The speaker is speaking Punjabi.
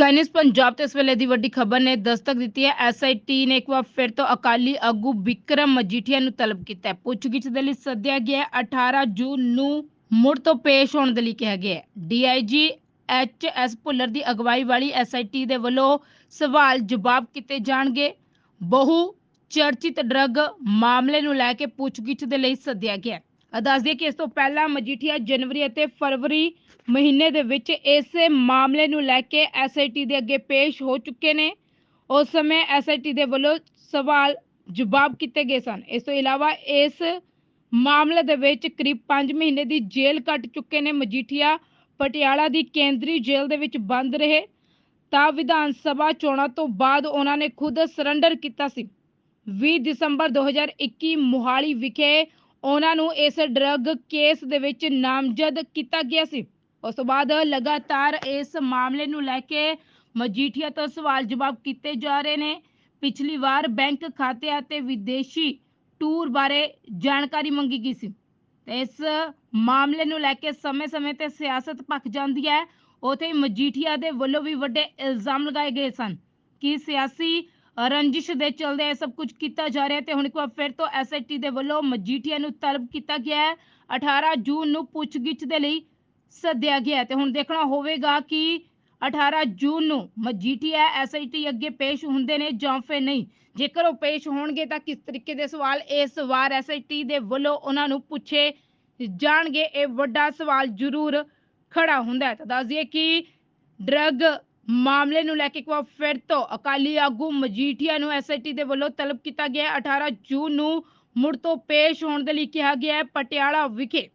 ਸਕਾਈ ਨਿਊਜ਼ ਪੰਜਾਬ ਤੇ ਇਸ ਵੇਲੇ ਦੀ ਵੱਡੀ ਖਬਰ ਨੇ ਦਸਤਕ ਦਿੱਤੀ ਹੈ। ਐਸਆਈਟੀ ਨੇ ਇੱਕ ਵਾਰ ਫਿਰ ਤੋਂ ਅਕਾਲੀ ਆਗੂ ਵਿਕਰਮ ਮਜੀਠੀਆ ਨੂੰ ਤਲਬ ਕੀਤਾ ਹੈ। ਪੁੱਛਗਿੱਛ ਦੇ ਲਈ ਸੱਦਿਆ ਗਿਆ 18 ਜੂਨ ਨੂੰ ਮੁੜ ਤੋਂ ਪੇਸ਼ ਹੋਣ ਦੇ ਲਈ ਕਿਹਾ ਗਿਆ ਹੈ। ਡੀਆਈਜੀ ਐਚ ਐਸ ਭੁੱਲਰ ਦੀ ਅਗਵਾਈ ਵਾਲੀ ਐਸਆਈਟੀ ਦੇ ਵੱਲੋਂ ਸਵਾਲ ਜਵਾਬ ਕੀਤੇ ਜਾਣਗੇ। ਬਹੁ ਚਰਚਿਤ ਡਰੱਗ ਮਾਮਲੇ ਨੂੰ ਲੈ ਕੇ ਪੁੱਛਗਿੱਛ ਦੇ ਲਈ ਸੱਦਿਆ ਗਿਆ ਹੈ। ਦੱਸ ਦਈਏ ਕਿ ਇਸ ਤੋਂ ਪਹਿਲਾਂ ਮਜੀਠੀਆ ਜਨਵਰੀ ਅਤੇ ਫਰਵਰੀ ਮਹੀਨੇ ਦੇ ਵਿੱਚ ਇਸੇ ਮਾਮਲੇ ਨੂੰ ਲੈ ਕੇ ਐਸਆਈਟੀ ਦੇ ਅੱਗੇ ਪੇਸ਼ ਹੋ ਚੁੱਕੇ ਨੇ। ਉਸ ਸਮੇਂ ਐਸਆਈਟੀ ਦੇ ਵੱਲੋਂ ਸਵਾਲ ਜਵਾਬ ਕੀਤੇ ਗਏ ਸਨ। ਇਸ ਤੋਂ ਇਲਾਵਾ ਇਸ ਮਾਮਲੇ ਦੇ ਵਿੱਚ ਕਰੀਬ 5 ਮਹੀਨੇ ਦੀ ਜੇਲ੍ਹ ਕੱਟ ਚੁੱਕੇ ਨੇ। ਮਜੀਠੀਆ ਪਟਿਆਲਾ ਦੀ ਕੇਂਦਰੀ ਜੇਲ੍ਹ ਦੇ ਵਿੱਚ ਬੰਦ ਰਹੇ। ਤਾਂ ਵਿਧਾਨ ਸਭਾ ਚੋਣਾਂ ਤੋਂ ਬਾਅਦ ਉਹਨਾਂ ਨੇ ਖੁਦ ਸਰੈਂਡਰ ਕੀਤਾ ਸੀ। 20 ਦਸੰਬਰ 2021 ਮੋਹਾਲੀ ਵਿਖੇ ਉਹਨਾਂ ਨੂੰ ਇਸ ਡਰੱਗ ਕੇਸ ਦੇ ਵਿੱਚ ਨਾਮਜ਼ਦ ਕੀਤਾ ਗਿਆ ਸੀ। ਉਸ ਤੋਂ ਬਾਅਦ ਲਗਾਤਾਰ ਇਸ ਮਾਮਲੇ ਨੂੰ ਲੈ ਕੇ ਮਜੀਠੀਆ ਤੋਂ ਸਵਾਲ ਜਵਾਬ ਕੀਤੇ ਜਾ ਰਹੇ ਨੇ। ਪਿਛਲੀ ਵਾਰ ਬੈਂਕ ਖਾਤੇ ਅਤੇ ਵਿਦੇਸ਼ੀ ਟੂਰ ਬਾਰੇ ਜਾਣਕਾਰੀ ਮੰਗੀ ਗਈ ਸੀ। ਤੇ ਇਸ ਮਾਮਲੇ ਨੂੰ ਲੈ ਕੇ ਸਮੇਂ-ਸਮੇਂ ਤੇ ਸਿਆਸਤ ਭਖ ਜਾਂਦੀ ਹੈ। ਉਥੇ ਮਜੀਠੀਆ ਦੇ ਵੱਲੋਂ ਵੀ ਵੱਡੇ ਇਲਜ਼ਾਮ ਲਗਾਏ ਗਏ ਸਨ ਕਿ ਸਿਆਸੀ ਰੰਜਿਸ਼ ਦੇ ਚਲਦੇ ਇਹ ਸਭ ਕੁਝ ਕੀਤਾ ਜਾ ਰਿਹਾ ਹੈ ਤੇ ਹੁਣ ਇੱਕ ਵਾਰ ਫਿਰ ਤੋਂ ਐਸਆਈਟੀ ਦੇ ਵੱਲੋਂ ਮਜੀਠੀਆ ਨੂੰ ਤਲਬ ਕੀਤਾ ਗਿਆ ਹੈ। 18 ਜੂਨ ਨੂੰ ਪੁੱਛਗਿੱਛ ਦੇ ਲਈ ਸੱਦਿਆ ਗਿਆ ਹੈ। ਤੇ ਹੁਣ ਦੇਖਣਾ ਹੋਵੇਗਾ ਕਿ 18 ਜੂਨ ਨੂੰ ਮਜੀਠੀਆ ਐਸਆਈਟੀ ਅੱਗੇ ਪੇਸ਼ ਹੁੰਦੇ ਨੇ ਜਾਂ ਫਿਰ ਨਹੀਂ। ਜੇਕਰ ਉਹ ਪੇਸ਼ ਹੋਣਗੇ ਤਾਂ ਕਿਸ ਤਰੀਕੇ ਦੇ ਸਵਾਲ ਇਸ ਵਾਰ ਐਸਆਈਟੀ ਦੇ ਵੱਲੋਂ ਉਹਨਾਂ ਨੂੰ ਪੁੱਛੇ ਜਾਣਗੇ। ਇਹ ਵੱਡਾ ਸਵਾਲ ਜ਼ਰੂਰ ਖੜਾ ਹੁੰਦਾ ਹੈ। ਤਾਂ ਦੱਸਦੀਏ ਕਿ ਡਰੱਗ ਮਾਮਲੇ ਨੂੰ ਲੈ ਕੇ ਇੱਕ ਵਾਰ ਫਿਰ ਤੋਂ ਅਕਾਲੀ ਆਗੂ ਮਜੀਠੀਆ ਨੂੰ ਐਸਆਈਟੀ ਦੇ ਵੱਲੋਂ ਤਲਬ ਕੀਤਾ ਗਿਆ। ਹੈ 18 ਜੂਨ ਨੂੰ ਮੁੜ ਤੋਂ ਪੇਸ਼ ਹੋਣ ਦੇ ਲਈ ਕਿਹਾ ਗਿਆ ਹੈ ਪਟਿਆਲਾ ਵਿਖੇ।